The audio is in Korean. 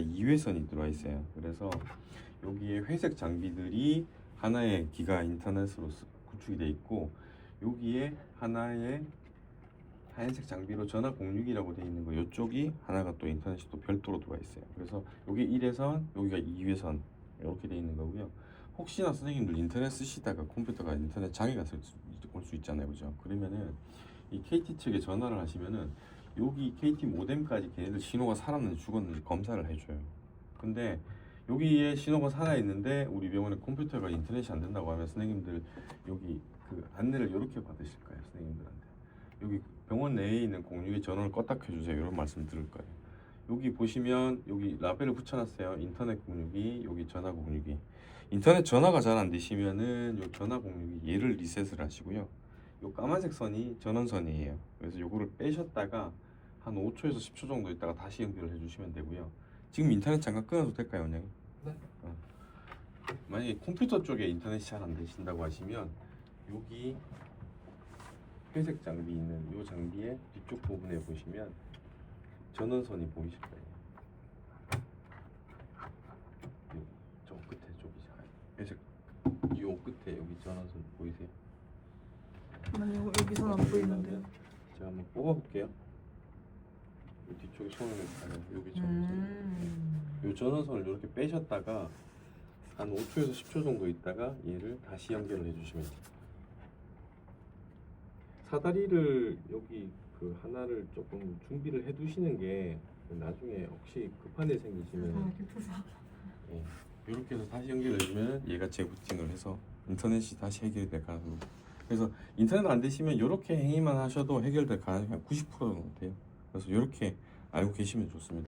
2회선이 들어와 있어요. 그래서 여기에 회색 장비들이 하나의 기가 인터넷으로 스- 구축이 돼 있고 여기에 하나의 하얀색 장비로 전화 공유기라고 돼 있는 거 이쪽이 하나가 또 인터넷이 또 별도로 들어와 있어요. 그래서 여기 1회선, 여기가 2회선 이렇게 돼 있는 거고요. 혹시나 선생님들 인터넷 쓰시다가 컴퓨터가 인터넷 장애가 올 수 있잖아요, 그죠? 그러면은 이 KT 측에 전화를 하시면은 여기 KT 모뎀까지 걔네들 신호가 살았는지 죽었는지 검사를 해줘요. 근데 여기에 신호가 살아 있는데 우리 병원에 컴퓨터가 인터넷이 안 된다고 하면 선생님들 여기 그 안내를 이렇게 받으실 거예요, 선생님들한테. 여기 병원 내에 있는 공유기 전원을 껐다 켜주세요. 이런 말씀 들을 거예요. 여기 보시면 여기 라벨을 붙여놨어요. 인터넷 공유기, 여기 전화 공유기. 인터넷 전화가 잘 안 되시면은 요 전화 공유기 얘를 리셋을 하시고요. 요 까만색 선이 전원선이에요. 그래서 요거를 빼셨다가 한 5초에서 10초 정도 있다가 다시 연결을 해주시면 되고요. 지금 인터넷 잠깐 끊어도 될까요, 원장님? 네. 어. 만약에 컴퓨터 쪽에 인터넷이 잘 안 되신다고 하시면 여기 회색 장비 있는 요 장비의 뒤쪽 부분에 보시면 전원선이 보이실 거예요. 저 끝에 쪽이죠. 회색 요 끝에 여기 전원선 보이세요? 아니 여기선 안 보이는데요. 제가 한번 뽑아볼게요. 요 뒤쪽에 손을 가면 여기 전원선. 음. 요 전원선을 이렇게 빼셨다가 한 5초에서 10초 정도 있다가 얘를 다시 연결을 해주시면 돼요. 사다리를 여기 그 하나를 조금 준비를 해두시는 게 나중에 혹시 급한 일 생기시면 예, 이렇게 해서 다시 연결해주면 얘가 재부팅을 해서 인터넷이 다시 해결이 될 가능성이 높아요. 그래서 인터넷 안 되시면 이렇게 행위만 하셔도 해결될 가능성이 한 90% 정도 돼요. 그래서 이렇게 알고 계시면 좋습니다.